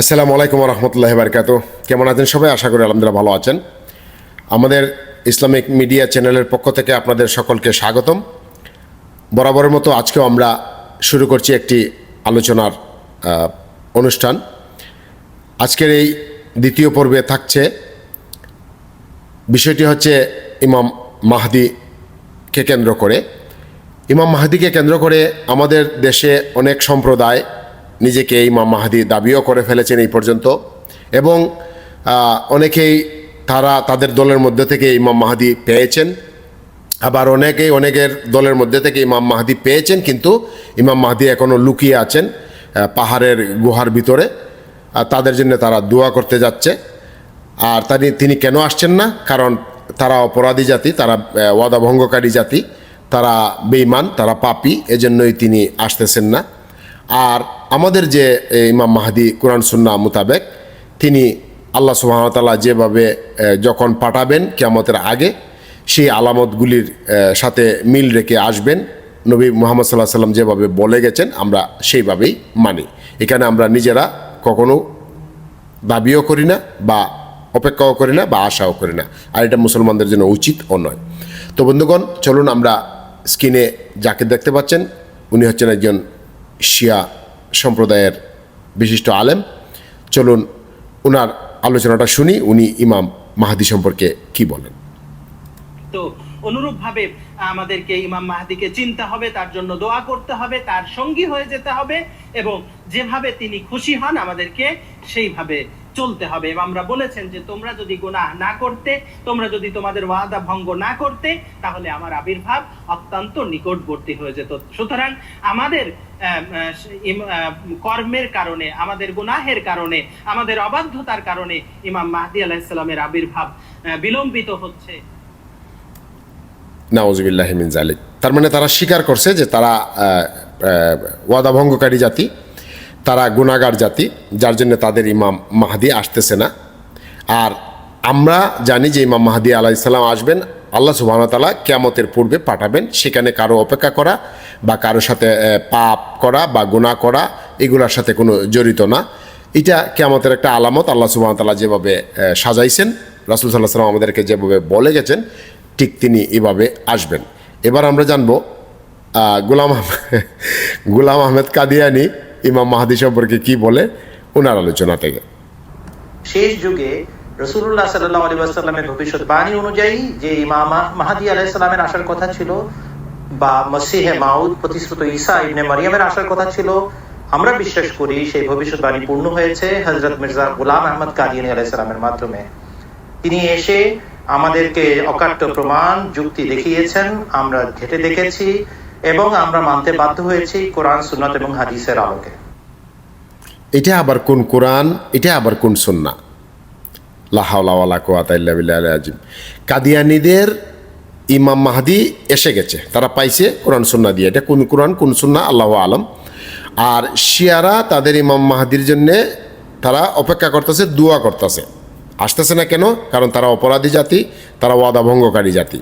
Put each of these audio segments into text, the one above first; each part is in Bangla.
আসসালামু আলাইকুম রহমতুল্লাহ বারকাত কেমন আছেন সবাই? আশা করি আলহামদুলিল্লাহ ভালো আছেন। আমাদের ইসলামিক মিডিয়া চ্যানেলের পক্ষ থেকে আপনাদের সকলকে স্বাগতম। বরাবরের মতো আজকেও আমরা শুরু করছি একটি আলোচনার অনুষ্ঠান। আজকের এই দ্বিতীয় পর্বে থাকছে বিষয়টি হচ্ছে ইমাম মাহদিকে কেন্দ্র করে। ইমাম মাহাদিকে কেন্দ্র করে আমাদের দেশে অনেক সম্প্রদায় নিজেকে ইমাম মাহাদি দাবিও করে ফেলেছেন এই পর্যন্ত। এবং অনেকেই তারা তাদের দলের মধ্যে থেকে ইমাম মাহাদি পেয়েছেন। আবার অনেকেই অনেকের দলের মধ্যে থেকে ইমাম মাহাদি পেয়েছেন কিন্তু ইমাম মাহাদি এখনও লুকিয়ে আছেন পাহাড়ের গুহার ভিতরে। আর তাদের জন্য তারা দোয়া করতে যাচ্ছে। আর তিনি তিনি কেন আসছেন না? কারণ তারা অপরাধী জাতি তারা আহ, ওয়াদা ভঙ্গকারী জাতি তারা বেইমান তারা পাপি এজন্যই তিনি আসতেছেন না। আর আমাদের যে ইমাম মাহাদি কোরআন সুন্না মোতাবেক, তিনি আল্লাহ সুহামতাল্লাহ যেভাবে যখন পাঠাবেন কেয়ামতের আগে, সেই আলামতগুলির সাথে মিল রেখে আসবেন। নবী মোহাম্মদ সাল্লাহ সাল্লাম যেভাবে বলে গেছেন, আমরা সেইভাবেই মানি। এখানে আমরা নিজেরা কখনো দাবিও করি না বা অপেক্ষাও করি না বা আশাও করি না। আর এটা মুসলমানদের জন্য উচিত ও নয়। তো বন্ধুগণ, চলুন আমরা স্ক্রিনে যাকে দেখতে পাচ্ছেন, উনি হচ্ছেন একজন শিয়া সম্প্রদায়ের বিশিষ্ট আলেম। চলুন ওনার আলোচনাটা শুনি, উনি ইমাম মাহাদি সম্পর্কে কি বলেন? তো অনুরূপভাবে আমাদেরকে ইমাম মাহাদিকে চিনতে হবে, তার জন্য দোয়া করতে হবে, তার সঙ্গী হয়ে যেতে হবে এবং যেভাবে তিনি খুশি হন আমাদেরকে সেইভাবে চলতে হবে। এবং আমরা বলেছেন যে, তোমরা যদি গুনাহ না করতে, তোমরা যদি তোমাদের ওয়াদা ভঙ্গ না করতে, তাহলে আমার আবির্ভাব অত্যন্ত নিকটবর্তী হয়ে যেত। সুতরাং আমাদের কর্মের কারণে, আমাদের গুনাহের কারণে, আমাদের অবাধ্যতার কারণে ইমাম মাহদি আলাহিসাল্লামের আবির্ভাব বিলম্বিত হচ্ছে। নাওজবিল্লাহ মিন জালিক তার মানে তারা স্বীকার করছে যে তারা ওয়াদা ভঙ্গকারী জাতি। তারা গুণাগার জাতি, যার জন্য তাদের ইমাম মাহাদি আসতেছে না। আর আমরা জানি যে ইমাম মাহাদি আলাইসাল্লাম আসবেন, আল্লাহ সুবাহতালা কেয়ামতের পূর্বে পাঠাবেন, সেখানে কারও অপেক্ষা করা বা কারও সাথে পাপ করা বা গুণা করা, এগুলোর সাথে কোনো জড়িত না। এটা কেয়ামতের একটা আলামত, আল্লাহ সুবাহতাল্লাহ যেভাবে সাজাইছেন, রাসুল সাল্লাহ সাল্লাম আমাদেরকে যেভাবে বলে গেছেন, ঠিক তিনি এভাবে আসবেন। এবার আমরা জানব আহমেদ গোলাম আহমেদ কাদিয়ানি ইমাম মাহাদি সম্পর্কে কি বলে? ওনার আলোচনা থেকে। শেষ যুগে রসুল্লাহ সাল্লাহ আলী অনুযায়ী যে ইমাম মাহাদি আসার কথা ছিল বা মসিহে মাউদ প্রতিশ্রুত ঈসা ইবনে মারিয়ামের আসার কথা ছিল, আমরা বিশ্বাস করি সেই ভবিষ্যৎবাণী পূর্ণ হয়েছে হজরত মির্জা গোলাম আহমদ কাদিয়ানি আলাইসাল্লামের মাধ্যমে। তিনি এসে আমাদেরকে অকাট্য প্রমাণ, যুক্তি দেখিয়েছেন, আমরা ঘেটে দেখেছি। এবং আমরা মানতে বাধ্য হয়েছি কোরআন, সুন্নত এবং হাদিসের আলোকে। এটা আবার কোন কোরআন, এটা আবার কোন সন্না? লাহাওয়ালা কোয়াতাইল্লা আজিম কাদিয়ানিদের ইমাম মাহাদি এসে গেছে, তারা পাইছে কোরআন, সুন্না দিয়ে। এটা কোন কোরআন, কোন সুন্না? আল্লাহ আলম। আর শিয়ারা তাদের ইমাম মাহাদির জন্যে তারা অপেক্ষা করতেছে, দোয়া করতেছে। আসতেছে না কেন? কারণ তারা অপরাধী জাতি, তারা ওয়াদা ভঙ্গকারী জাতি।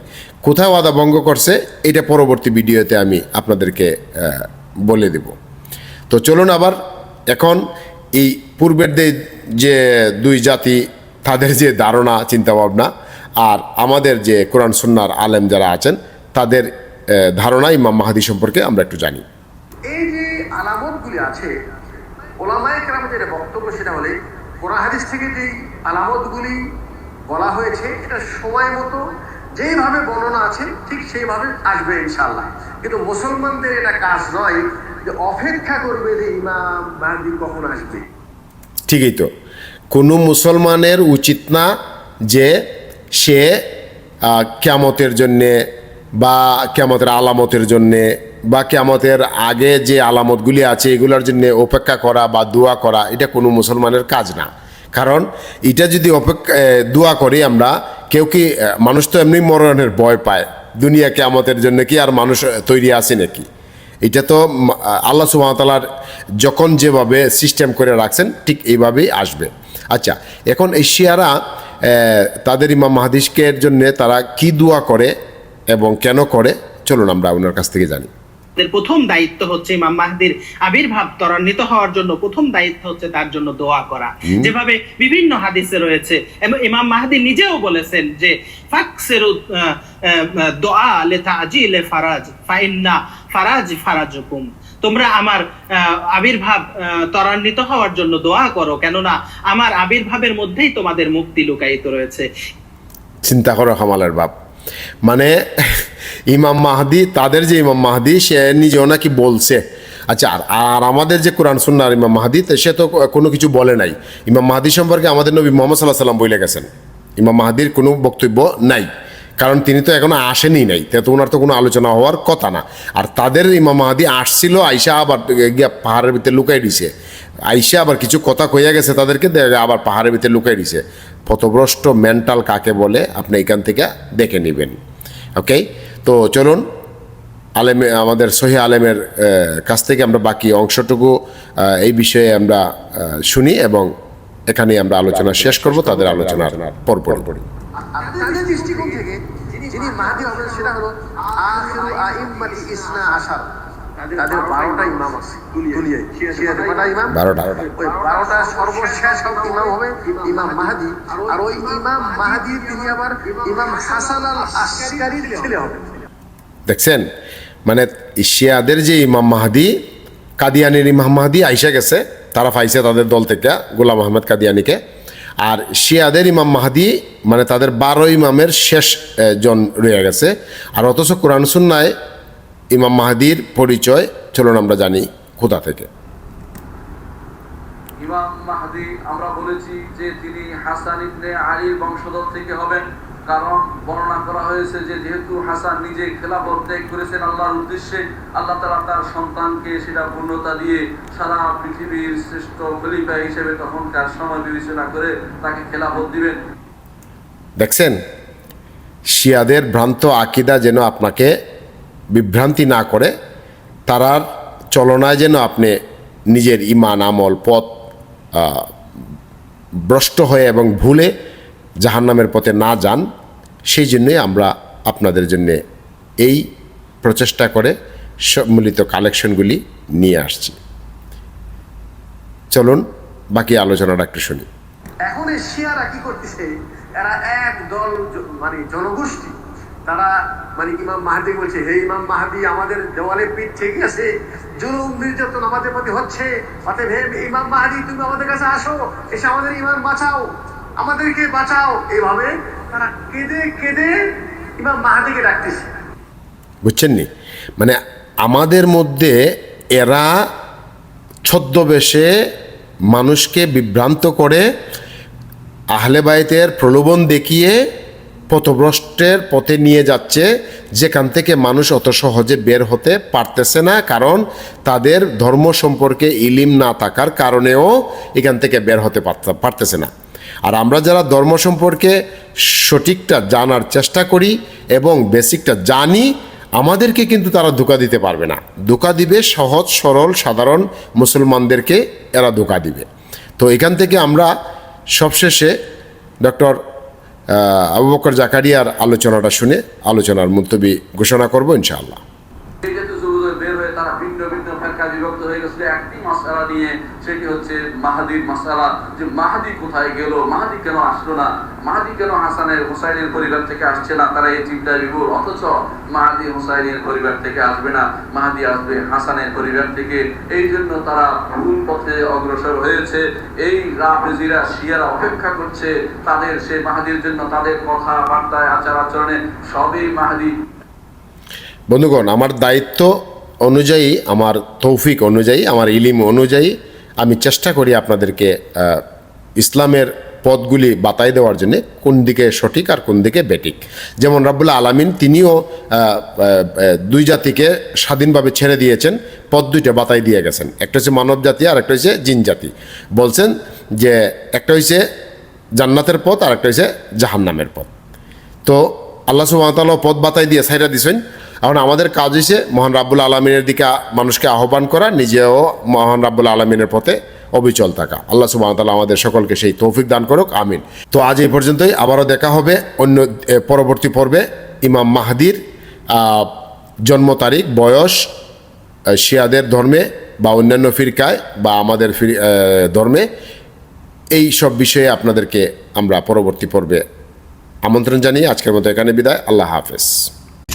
কোথায় ওয়াদা ভঙ্গ করছে? এটা পরবর্তী ভিডিওতে আমি আপনাদেরকে বলে দেব। তো চলুন আবার, এখন এই পূর্বের যে দুই জাতি, তাদের যে ধারণা, চিন্তাভাবনা, আর আমাদের যে কোরআন সুন্নার আলেম যারা আছেন, তাদের ধারণা ইমাম মাহাদি সম্পর্কে আমরা একটু জানি। এই যে আলামতগুলি আছে, ওলামায়ে কেরাম যেটা বক্তব্য সেটা হলে কোরআন হাদিস থেকে যে আলামতগুলি বলা হয়েছে, এটা সময় মতো যেইভাবে বর্ণনা আছে, ঠিক সেইভাবে আসবে ইনশাল্লাহ কিন্তু মুসলমানদের এটা কাজ নয় যে অপেক্ষা করবে যে ইমাম মাহদি কখন আসবে। ঠিকই তো। কোনো মুসলমানের উচিত না যে সে কেয়ামতের জন্যে বা কেয়ামতের আলামতের জন্যে, বা কেয়ামতের আগে যে আলামতগুলি আছে, এগুলোর জন্য অপেক্ষা করা বা দোয়া করা, এটা কোনো মুসলমানের কাজ না। কারণ এটা যদি অপেক্ষা দোয়া করি আমরা, কেউ কি মানুষ তো এমনি মরণের ভয় পায়। দুনিয়া কেয়ামতের জন্য কি আর মানুষ তৈরি আছে নাকি? এটা তো আল্লাহ সুবাহতালার যখন যেভাবে সিস্টেম করে রাখছেন, ঠিক এইভাবেই আসবে। আচ্ছা এখন এই শিয়ারা তাদের ইমাম মাহাদিসকের জন্য তারা কি দোয়া করে? এবং কেন করে? চলুন আমরা ওনার কাছ থেকে জানি। প্রথম দায়িত্ব হচ্ছে ইমাম মাহদির আবির্ভাব ত্বরান্বিত হওয়ার জন্য প্রথম দায়িত্ব হচ্ছে তার জন্য দোয়া করা। যেভাবে বিভিন্ন হাদিসে রয়েছে এবং ইমাম মাহদি নিজেও বলেছেন যে ফাকসেরু আহ, আহ, দোয়া লে ফারাজ ফাইন্না ফারাজ ফারাজুকুম। তোমরা আমার আবির্ভাব ত্বরান্বিত হওয়ার জন্য দোয়া করো কেননা আমার আবির্ভাবের মধ্যেই তোমাদের মুক্তি লুকায়িত রয়েছে। চিন্তা করো কামালের বাপ। মানে ইমাম মাহাদি, তাদের যে ইমাম মাহাদি, সে নিজেও নাকি বলছে। আচ্ছা আর আমাদের যে কোরআন সুন্নার ইমাম মাহাদি সে তো কোনো কিছু বলে নাই। ইমাম মাহাদি সম্পর্কে আমাদের নবী মোহাম্মদ সাল্লাহ সাল্লাম বলে গেছেন। ইমাম মাহাদির কোনো বক্তব্য নাই। কারণ তিনি তো এখনও আসেনি নাই। তো ওনার তো কোনো আলোচনা হওয়ার কথা না। আর তাদের ইমাম মাহাদি আসছিল, আইসা আবার গিয়া পাহাড়ের ভিতরে লুকাই দিছে। আইসা আবার কিছু কথা কইয়া গেছে তাদেরকে আবার পাহাড়ের ভিতরে লুকাই দিছে। পথভ্রষ্ট মেন্টাল কাকে বলে আপনি এখান থেকে দেখে নেবেন। ওকে তো চলুন আলেমে আমাদের সহি আলেমের কাছ থেকে আমরা বাকি অংশটুকু এই বিষয়ে আমরা শুনি এবং এখানে আমরা আলোচনা শেষ করব তাদের আলোচনার পরপর আর তাদের দৃষ্টিকোণ থেকে যিনি মাহাদি হবেন সেটা হলো আখিরু আইম্মাতি ইসনা আশার। তাদের বারোটা ইমাম আছে দুনিয়ায় শিয়াদের কটা ইমাম? বারোটা ওই বারোটা সর্বশেষ ইমাম হবে ইমাম মাহাদি। আর ওই ইমাম মাহাদি তিনি আবার ইমাম হাসান আল আসকারির ছেলে হবে। দেখছেন? মানে শিয়াদের যে ইমাম মাহাদি কাদিয়ানির ইমাম মাহাদি আইসা গেছে তারা পাইছে তাদের দল থেকে গোলাম আহমেদ কাদিয়ানিকে। আর শিয়াদের ইমাম মাহাদি মানে তাদের বারো ইমামের শেষ জন রয়ে গেছে। আর অথচ কোরআন সুন্নায় ইমাম মাহাদির পরিচয় চলুন আমরা জানি কোথা থেকে। ইমাম মাহদি আমরা বলেছি যে তিনি হাসান ইবনে আলীর বংশধর থেকে হবেন কারণ বর্ণনা করা হয়েছে যে যেহেতু হাসান নিজে খেলাফত ত্যাগ করেছেন আল্লাহর উদ্দেশ্যে আল্লাহ তাআলা তার সন্তানকে সেটা পূর্ণতা দিয়ে সারা পৃথিবীর শ্রেষ্ঠ খলিফা হিসেবে তখনকার সময় বিবেচনা করে তাকে খেলাফত দিবেন। দেখছেন? শিয়াদের ভ্রান্ত আকিদা যেন আপনাকে বিভ্রান্তি না করে তারার চলনায় যেন আপনি নিজের ইমান, আমল, পথ ভ্রষ্ট হয়ে এবং ভুলে জাহান্নামের পথে না যান, সেই জন্যই আমরা আপনাদের জন্য এই প্রচেষ্টা করে সম্মিলিত কালেকশনগুলি নিয়ে আসছি। চলুন, বাকি আলোচনাটা একটু শুনি। এখন এই শিয়ারা কি করতেছে? এরা এক দল মানে জনগোষ্ঠী। তারা মানে ইমাম মাহাদি বলছে, হে ইমাম মাহাদি, আমাদের দেওয়ালে পিঠ ঠিক আছে, জুলুম, নির্যাতন আমাদের প্রতি হচ্ছে, অতএব হে ইমাম মাহাদি, তুমি আমাদের কাছে আসো, এসে আমাদের ইমান বাঁচাও, আমাদেরকে বাঁচাও। এইভাবে তারা কেঁদে কেঁদে ইমাম মাহাদিকে ডাকতেছে। বুঝছেন নি মানে আমাদের মধ্যে এরা ছদ্মবেশে মানুষকে বিভ্রান্ত করে, আহলে বাইতের প্রলোভন দেখিয়ে পথভ্রষ্টের পথে নিয়ে যাচ্ছে, যেখান থেকে মানুষ অত সহজে বের হতে পারতেছে না, কারণ তাদের ধর্ম সম্পর্কে ইলিম না থাকার কারণেও এখান থেকে বের হতে পারতে- পারতেছে না। আর আমরা যারা ধর্ম সম্পর্কে সঠিকটা জানার চেষ্টা করি এবং বেসিকটা জানি, আমাদেরকে কিন্তু তারা ধোকা দিতে পারবে না। ধোকা দিবে সহজ, সরল, সাধারণ মুসলমানদেরকে এরা ধোকা দিবে। তো এখান থেকে আমরা সবশেষে ডক্টর আবু বকর জাকারিয়ার আলোচনাটা শুনে আলোচনার মুলতবি ঘোষণা করব ইনশাআল্লাহ। সেটি হচ্ছে মাহাদির মাসালা যে মাহাদি কোথায় গেল? মাহাদি কেন আসলো না? মাহাদি কেন হাসানের হুসাইনের পরিবার থেকে আসছে না? তারা এই চিন্তায় বিভোর। অথচ মাহাদি হুসাইনের পরিবার থেকে আসবে না। মাহাদি আসবে হাসানের পরিবার থেকে। এই জন্য তারা ভুল পথে অগ্রসর হয়েছে। এই রাফেজিরা, শিয়ারা অপেক্ষা করছে তাদের, সেই মাহাদির জন্য তাদের কথাবার্তায় আচার আচরণে সবই মাহাদি। বন্ধুগণ, আমার দায়িত্ব অনুযায়ী, আমার তৌফিক অনুযায়ী, আমার ইলিম অনুযায়ী আমি চেষ্টা করি আপনাদেরকে ইসলামের পদগুলি বাতাই দেওয়ার জন্যে কোন দিকে সঠিক আর কোন দিকে বেটিক যেমন রাব্বুল্লাহ আলামিন তিনিও দুই জাতিকে স্বাধীনভাবে ছেড়ে দিয়েছেন, পথ দুইটা বাতাই দিয়ে গেছেন। একটা হচ্ছে মানব জাতি আর একটা হচ্ছে জিন জাতি। বলছেন যে একটা হচ্ছে জান্নাতের পথ আর একটা হচ্ছে জাহান্নামের পথ। তো আল্লাহ সুবাহতাল্লাহ পথ বাতাই দিয়ে সাইরা দিছেন। এখন আমাদের কাজ হয়েছে মহান রাব্বুল আলমিনের দিকে মানুষকে আহ্বান করা, নিজেও মহান রাব্বুল আলমিনের পথে অবিচল থাকা। আল্লাহ সুবাহতাল্লাহ আমাদের সকলকে সেই তৌফিক দান করুক, আমিন। তো আজ এই পর্যন্তই, আবারও দেখা হবে অন্য পরবর্তী পর্বে। ইমাম মাহাদির জন্ম তারিখ, বয়স শিয়াদের ধর্মে বা অন্যান্য ফিরকায় বা আমাদের ফির- ধর্মে, এই সব বিষয়ে আপনাদেরকে আমরা পরবর্তী পর্বে আমন্ত্রণ জানিয়ে আজকের মতো এখানে বিদায়। আল্লাহ হাফেজ।